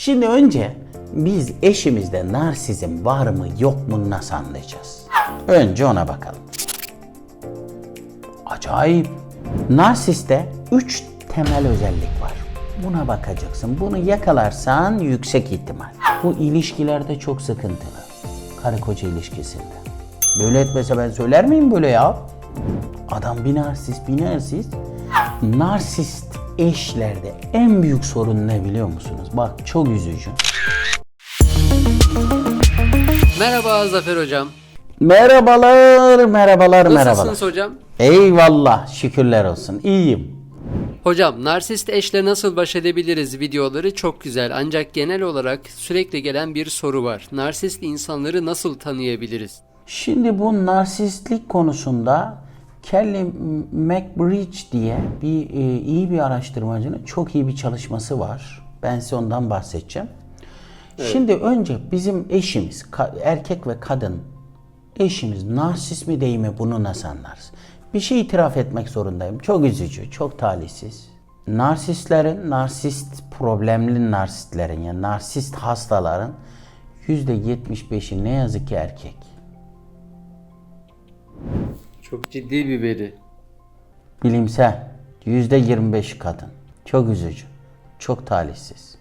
Şimdi önce biz eşimizde narsizm var mı yok mu nasıl anlayacağız? Önce ona bakalım. Acayip. Narsiste 3 temel özellik var. Buna bakacaksın. Bunu yakalarsan yüksek ihtimal. Bu ilişkilerde çok sıkıntılı. Karı koca ilişkisinde. Böyle etmese ben söyler miyim böyle ya? Adam bir narsist, bir narsist. Narsist eşlerde en büyük sorun ne biliyor musunuz? Bak çok üzücü. Merhaba Zafer Hocam. Merhabalar, merhabalar, merhabalar. Nasılsınız hocam? Eyvallah, şükürler olsun. İyiyim. Hocam narsist eşle nasıl baş edebiliriz videoları çok güzel ancak genel olarak sürekli gelen bir soru var. Narsist insanları nasıl tanıyabiliriz? Şimdi bu narsistlik konusunda Kelly McBride diye bir e, iyi bir araştırmacının çok iyi bir çalışması var. Ben size ondan bahsedeceğim. Şimdi önce bizim eşimiz, erkek ve kadın eşimiz narsist mi değil mi bunu nasıl anlarız? Bir şey itiraf etmek zorundayım. Çok üzücü, çok talihsiz. Narsistlerin, narsist problemli narsistlerin yani narsist hastaların %75'i ne yazık ki erkek. Çok ciddi bir veri. Bilimsel. Yüzde 25 kadın. Çok üzücü. Çok talihsiz.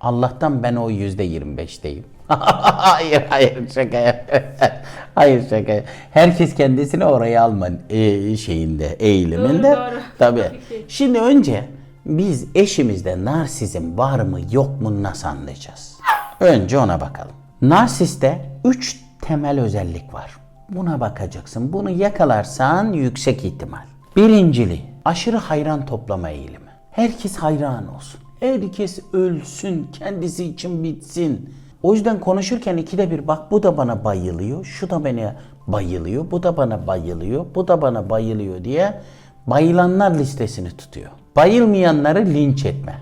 Allah'tan ben o yüzde 25'teyim. hayır hayır şaka Hayır şaka Herkes kendisini oraya alma e, şeyinde, eğiliminde. Doğru, doğru. Tabii. Tabii. Şimdi önce biz eşimizde narsizm var mı yok mu nasıl anlayacağız? Önce ona bakalım. Narsiste 3 temel özellik var. Buna bakacaksın. Bunu yakalarsan yüksek ihtimal. Birincili aşırı hayran toplama eğilimi. Herkes hayran olsun. Herkes ölsün, kendisi için bitsin. O yüzden konuşurken ikide bir bak bu da bana bayılıyor, şu da bana bayılıyor, bu da bana bayılıyor, bu da bana bayılıyor diye bayılanlar listesini tutuyor. Bayılmayanları linç etme.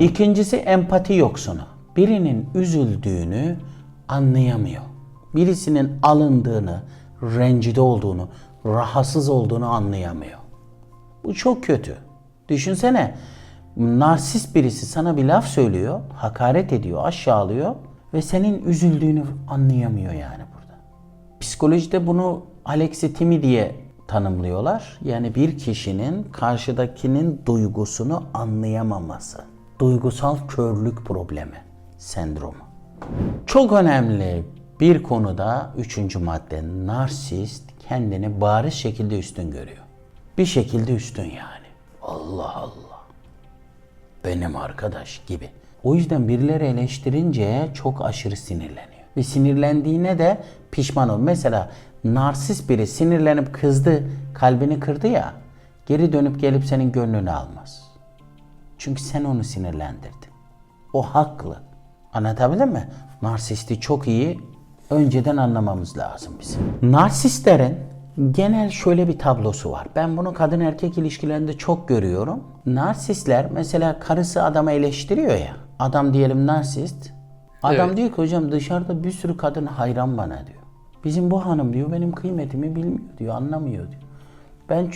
İkincisi empati yoksunu. Birinin üzüldüğünü anlayamıyor. Birisinin alındığını, rencide olduğunu, rahatsız olduğunu anlayamıyor. Bu çok kötü. Düşünsene narsist birisi sana bir laf söylüyor, hakaret ediyor, aşağılıyor ve senin üzüldüğünü anlayamıyor yani burada. Psikolojide bunu alexithimi diye tanımlıyorlar. Yani bir kişinin karşıdakinin duygusunu anlayamaması. Duygusal körlük problemi, sendromu. Çok önemli bir konuda üçüncü madde narsist kendini bariz şekilde üstün görüyor. Bir şekilde üstün yani. Allah Allah. Benim arkadaş gibi. O yüzden birileri eleştirince çok aşırı sinirleniyor. Ve sinirlendiğine de pişman ol. Mesela narsist biri sinirlenip kızdı, kalbini kırdı ya. Geri dönüp gelip senin gönlünü almaz. Çünkü sen onu sinirlendirdin. O haklı. Anlatabildim mi? Narsisti çok iyi önceden anlamamız lazım bizim. Narsistlerin genel şöyle bir tablosu var. Ben bunu kadın erkek ilişkilerinde çok görüyorum. Narsistler mesela karısı adamı eleştiriyor ya. Adam diyelim narsist. Adam Evet. diyor ki hocam dışarıda bir sürü kadın hayran bana diyor. Bizim bu hanım diyor benim kıymetimi bilmiyor diyor, anlamıyor diyor. Ben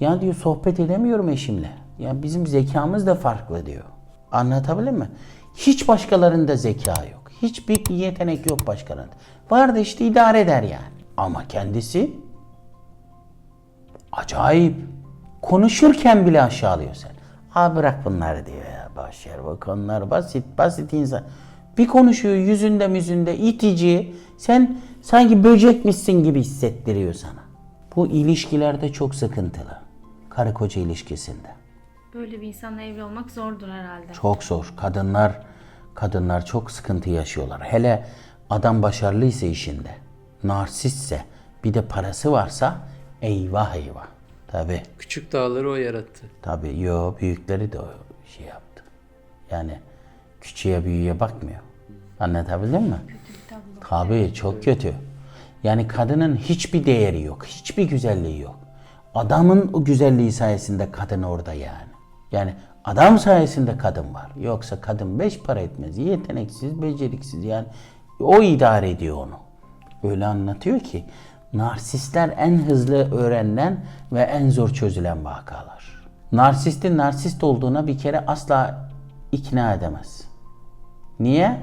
ya diyor sohbet edemiyorum eşimle. Ya bizim zekamız da farklı diyor. Anlatabildim mi? Hiç başkalarında zeka yok. Hiçbir yetenek yok başkalarında. Var da işte idare eder yani. Ama kendisi acayip. Konuşurken bile aşağılıyor sen. Abi bırak bunları diyor ya. Boş bu konular basit basit insan. Bir konuşuyor yüzünde müzünde itici. Sen sanki böcekmişsin gibi hissettiriyor sana. Bu ilişkilerde çok sıkıntılı. Karı koca ilişkisinde. Böyle bir insanla evli olmak zordur herhalde. Çok zor. Kadınlar kadınlar çok sıkıntı yaşıyorlar. Hele adam başarılıysa işinde, narsistse, bir de parası varsa eyvah eyvah. Tabi Küçük dağları o yarattı. tabi yo büyükleri de o şey yaptı. Yani küçüğe büyüğe bakmıyor. Anlatabildim mi? Tabii çok kötü. Yani kadının hiçbir değeri yok. Hiçbir güzelliği yok. Adamın o güzelliği sayesinde kadın orada yani. Yani adam sayesinde kadın var. Yoksa kadın beş para etmez. Yeteneksiz, beceriksiz yani. O idare ediyor onu. Öyle anlatıyor ki narsistler en hızlı öğrenilen ve en zor çözülen vakalar. Narsistin narsist olduğuna bir kere asla ikna edemez. Niye?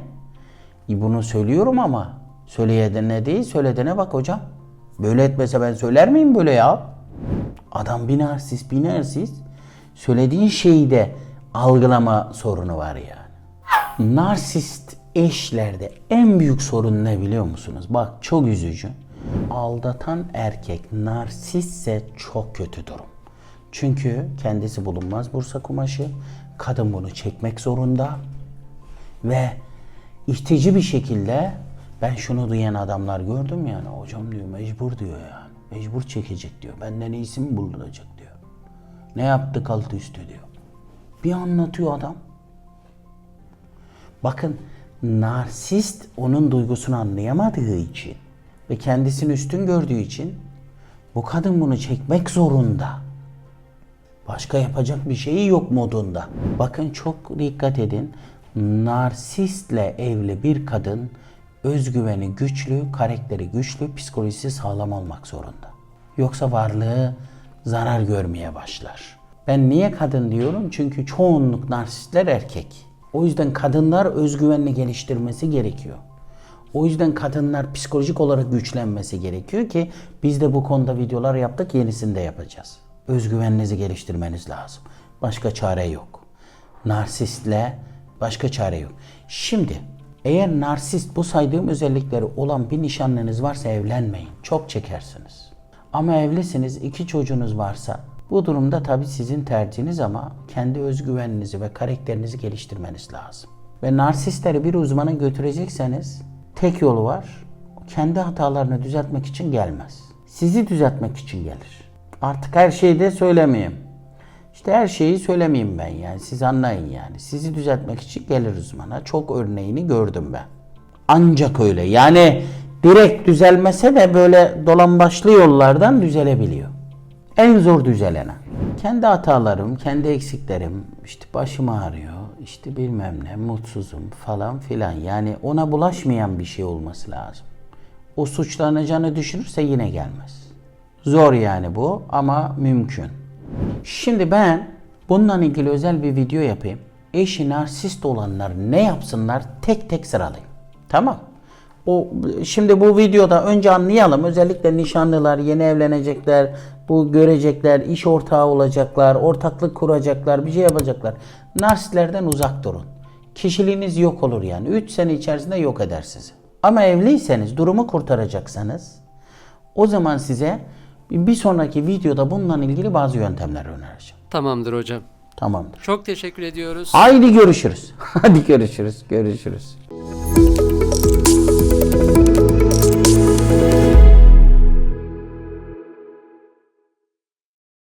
E bunu söylüyorum ama söyleyene değil söyledene bak hocam. Böyle etmese ben söyler miyim böyle ya? Adam bir narsist bir narsist. Söylediğin şeyi de algılama sorunu var yani. Narsist eşlerde en büyük sorun ne biliyor musunuz? Bak çok üzücü. Aldatan erkek narsistse çok kötü durum. Çünkü kendisi bulunmaz Bursa kumaşı. Kadın bunu çekmek zorunda. Ve itici bir şekilde ben şunu duyan adamlar gördüm yani. Hocam diyor mecbur diyor yani. Mecbur çekecek diyor. Benden iyisi mi bulunacak. Ne yaptık altı üstü diyor. Bir anlatıyor adam. Bakın narsist onun duygusunu anlayamadığı için ve kendisini üstün gördüğü için bu kadın bunu çekmek zorunda. Başka yapacak bir şeyi yok modunda. Bakın çok dikkat edin. Narsistle evli bir kadın özgüveni güçlü, karakteri güçlü, psikolojisi sağlam olmak zorunda. Yoksa varlığı zarar görmeye başlar. Ben niye kadın diyorum? Çünkü çoğunluk narsistler erkek. O yüzden kadınlar özgüvenini geliştirmesi gerekiyor. O yüzden kadınlar psikolojik olarak güçlenmesi gerekiyor ki biz de bu konuda videolar yaptık yenisini de yapacağız. Özgüveninizi geliştirmeniz lazım. Başka çare yok. Narsistle başka çare yok. Şimdi eğer narsist bu saydığım özellikleri olan bir nişanlınız varsa evlenmeyin. Çok çekersiniz. Ama evlisiniz, iki çocuğunuz varsa bu durumda tabii sizin tercihiniz ama kendi özgüveninizi ve karakterinizi geliştirmeniz lazım. Ve narsistleri bir uzmana götürecekseniz tek yolu var. Kendi hatalarını düzeltmek için gelmez. Sizi düzeltmek için gelir. Artık her şeyi de söylemeyeyim. İşte her şeyi söylemeyeyim ben yani. Siz anlayın yani. Sizi düzeltmek için gelir uzmana. Çok örneğini gördüm ben. Ancak öyle. Yani direkt düzelmese de böyle dolambaçlı yollardan düzelebiliyor. En zor düzelene. Kendi hatalarım, kendi eksiklerim, işte başım ağrıyor, işte bilmem ne, mutsuzum falan filan. Yani ona bulaşmayan bir şey olması lazım. O suçlanacağını düşünürse yine gelmez. Zor yani bu ama mümkün. Şimdi ben bununla ilgili özel bir video yapayım. Eşi narsist olanlar ne yapsınlar tek tek sıralayayım. Tamam. O şimdi bu videoda önce anlayalım. Özellikle nişanlılar, yeni evlenecekler, bu görecekler, iş ortağı olacaklar, ortaklık kuracaklar, bir şey yapacaklar. Narsistlerden uzak durun. Kişiliğiniz yok olur yani. 3 sene içerisinde yok eder sizi. Ama evliyseniz, durumu kurtaracaksanız o zaman size bir sonraki videoda bununla ilgili bazı yöntemler önereceğim. Tamamdır hocam. Tamamdır. Çok teşekkür ediyoruz. Haydi görüşürüz. Hadi görüşürüz. Görüşürüz.